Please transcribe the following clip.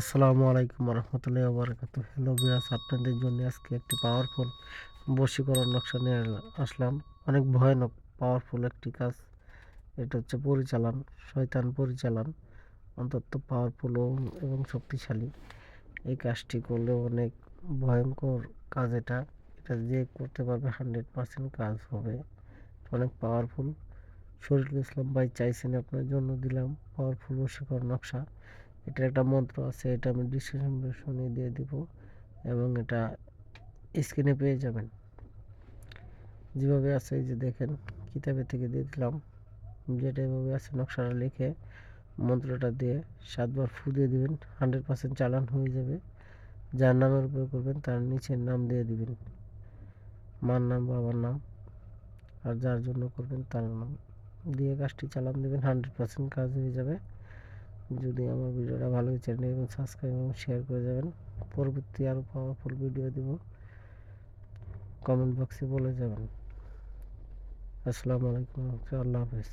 আসসালামু আলাইকুম রহমতুল্লাহ বারকাত হ্যালো বিয়াস আপনাদের জন্য আজকে একটি পাওয়ারফুল বশীকরণ নকশা নিয়ে আসলাম। অনেক ভয়ানক পাওয়ারফুল একটি কাজ। এটা হচ্ছে পরিচালন, শয়তান পরিচালন অন্তত পাওয়ারফুল এবং শক্তিশালী। এই কাজটি করলে অনেক ভয়ঙ্কর কাজ এটা। এটা যে করতে পারবে হান্ড্রেড পার্সেন্ট কাজ হবে। অনেক পাওয়ারফুল শরীফুল ইসলাম ভাই চাইছেন আপনার জন্য দিলাম পাওয়ারফুল বশীকরণ নকশা। এটার একটা মন্ত্র আছে, এটা আমি ডিসক্রিপশনে দিয়ে দিব এবং এটা স্ক্রিনে পেয়ে যাবেন। যেভাবে আছে, এই যে দেখেন, কিতাবের থেকে দিয়ে দিলাম। যেটা এভাবে আছে, নকশাটা লিখে মন্ত্রটা দিয়ে সাতবার ফু দিয়ে দেবেন হান্ড্রেড পার্সেন্ট চালান হয়ে যাবে। যার নামের উপর করবেন, তার নিচের নাম দিয়ে দিবেন। মার নাম, বাবার নাম আর যার জন্য করবেন, তার নাম। দিয়ে কাজটি চালান দেবেন হান্ড্রেড পার্সেন্ট কাজ হয়ে যাবে। যদি আমার ভিডিওটা ভালো হয়েছে এবং সাবস্ক্রাইব এবং শেয়ার করে যাবেন। পরবর্তী আরও পাওয়ারফুল ভিডিও দেব। কমেন্ট বক্সে বলে যাবেন। আসসালামু আলাইকুম আল্লাহ হাফেজ।